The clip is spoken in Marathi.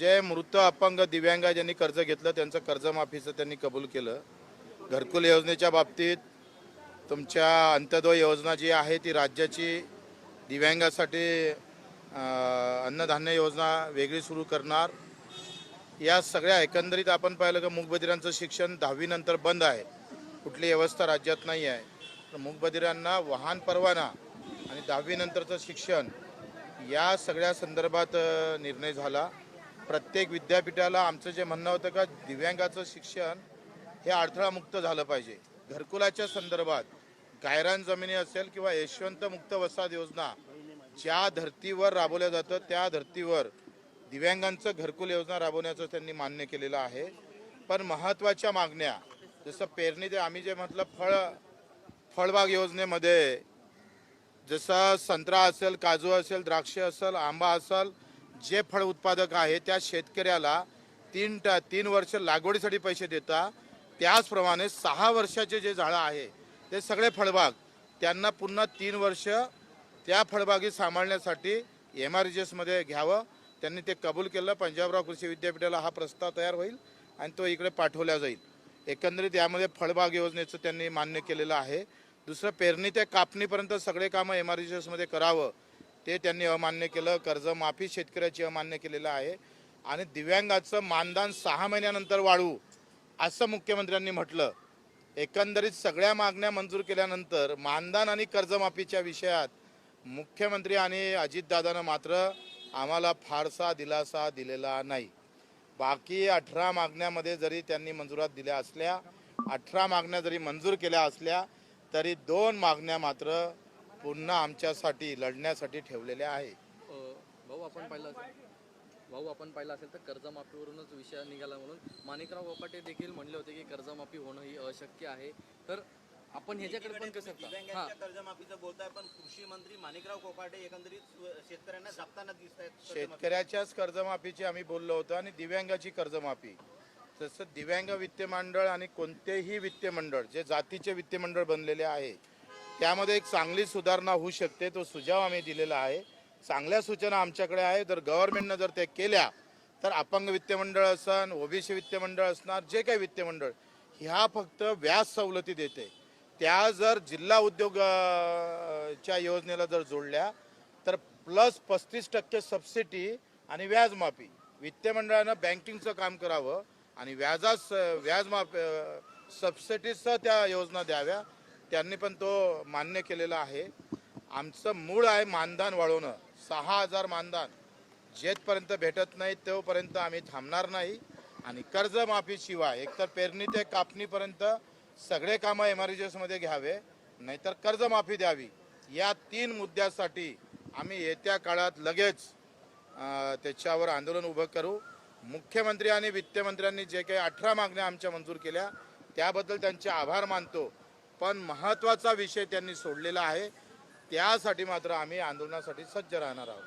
जे मृत अपंग दिव्यांग ज्यांनी कर्ज घेतलं त्यांचं कर्जमाफीचं त्यांनी कबूल केलं. घरकुल योजनेच्या बाबतीत तुमच्या अंत्योदय योजना जी आहे ती राज्याची दिव्यांगासाठी अन्नधान्य योजना वेगळी सुरू करणार. या सगळ्या एकंदरीत आपण पाहिलं की मूकबधिरांचं शिक्षण दहावीनंतर बंद आहे. कुठली व्यवस्था राज्यात नाही आहे. तर मूकबधिरांना वाहन परवाना आणि दहावीनंतरचं शिक्षण या सगळ्या संदर्भात निर्णय झाला. प्रत्येक विद्यापीठाला आमचं जे म्हणणं होतं का दिव्यांगाचं शिक्षण हे अडथळामुक्त झालं पाहिजे. घरकुलाच्या संदर्भात गायरान जमिनी असेल किंवा यशवंत मुक्त वसाहत योजना ज्या धर्तीवर राबवल्या जातं त्या धर्तीवर दिव्यांगांचं घरकुल योजना राबवण्याचं त्यांनी मान्य केलेलं आहे. पण महत्त्वाच्या मागण्या जसं पेरणी ते आम्ही जे म्हटलं फळ फळबाग योजनेमध्ये जसं संत्रा असेल काजू असेल द्राक्ष असेल आंबा असेल जे फळ उत्पादक आहे त्या शेतकऱ्याला तीन टा तीन वर्ष लागवडीसाठी पैसे देता त्याचप्रमाणे सहा वर्षाचे जे झाडं आहे ते सगळे फळबाग त्यांना पुन्हा तीन वर्ष त्या फळबागी सांभाळण्यासाठी एम आर जी एसमध्ये घ्यावं. त्यांनी ते कबूल केलं. पंजाबराव कृषी विद्यापीठाला हा प्रस्ताव तयार होईल आणि तो इकडे पाठवला जाईल. एकंदरीत यामध्ये फळबाग योजनेचं त्यांनी मान्य केलेलं आहे. दुसरं पेरणी ते कापणीपर्यंत सगळे कामं एम आर जी एसमध्ये करावं. ते त्यांनी अमान्य केलं कर्जमाफी शेतकऱ्याची अमान्य केलेलं आहे. आणि दिव्यांगाचं मानधन सहा महिन्यानंतर वाढवू असं मुख्यमंत्र्यांनी म्हटलं. एकंदरीत सगळ्या मागण्या मंजूर केल्यानंतर मानधन आणि कर्जमाफीच्या विषयात मुख्यमंत्री आणि अजितदादानं मात्र आम्हाला फारसा दिलासा दिलेला नाही. बाकी अठरा मागण्यामध्ये जरी त्यांनी मंजुरात दिल्या असल्या अठरा मागण्या जरी मंजूर केल्या असल्या तरी दोन मागण्या मात्र पुन्हा आमच्यासाठी लढण्यासाठी ठेवलेल्या आहे. भाऊ आपण पाहिलं असेल भाऊ आपण पाहिलं असेल तर कर्जमाफीवरूनच विषय निघाला म्हणून. माणिकराव कोकाटे देखील म्हणले होते की कर्जमाफी होणं ही अशक्य आहे. तर आपण ह्याच्याकडे पण कसं हा. कर्जमाफीचं बोलताय पण कृषी मंत्री माणिकराव कोकाटे एकंदरीत शेतकऱ्यांना जपताना दिसत आहेत शेतकऱ्याच्याच कर्जमाफीची आम्ही बोललो होतो आणि दिव्यांगाची कर्जमाफी. जसं दिव्यांग वित्त मंडळ आणि कोणतेही वित्त मंडळ जे जातीचे वित्त मंडळ बनलेले आहे त्यामध्ये एक चांगली सुधारणा होऊ शकते तो सुझाव आम्ही दिलेला आहे. चांगल्या सूचना आमच्याकडे आहे जर गव्हर्नमेंटनं जर त्या केल्या तर अपंग वित्त मंडळ असन ओबीसी वित्त मंडळ असणार जे काही वित्त मंडळ ह्या फक्त व्याज सवलती देते. त्या जर जिल्हा उद्योगाच्या योजनेला जर जोडल्या तर प्लस पस्तीस टक्के सबसिडी आणि व्याजमाफी वित्त मंडळानं बँकिंगचं काम करावं आणि व्याजास व्याजमाफ सबसिडीसह त्या योजना द्याव्या. त्यांनी पण तो मान्य केलेला आहे. आमचं मूळ आहे मानधन वाढवणं. सहा हजार मानधन. जेथपर्यंत भेटत नाही तोपर्यंत आम्ही थांबणार नाही. आणि कर्जमाफीशिवाय एकतर पेरणी ते कापणीपर्यंत सगळे कामं एम आरमध्ये घ्यावे नाहीतर कर्जमाफी द्यावी. या तीन मुद्द्यासाठी आम्ही येत्या काळात लगेच त्याच्यावर आंदोलन उभं करू. मुख्यमंत्री आणि वित्तमंत्र्यांनी जे काही अठरा मागण्या आमच्या मंजूर केल्या त्याबद्दल त्यांचे आभार मानतो. पण महत्त्वाचा विषय त्यांनी सोडलेला आहे. त्यासाठी मात्र आम्ही आंदोलनासाठी सज्ज राहणार आहोत.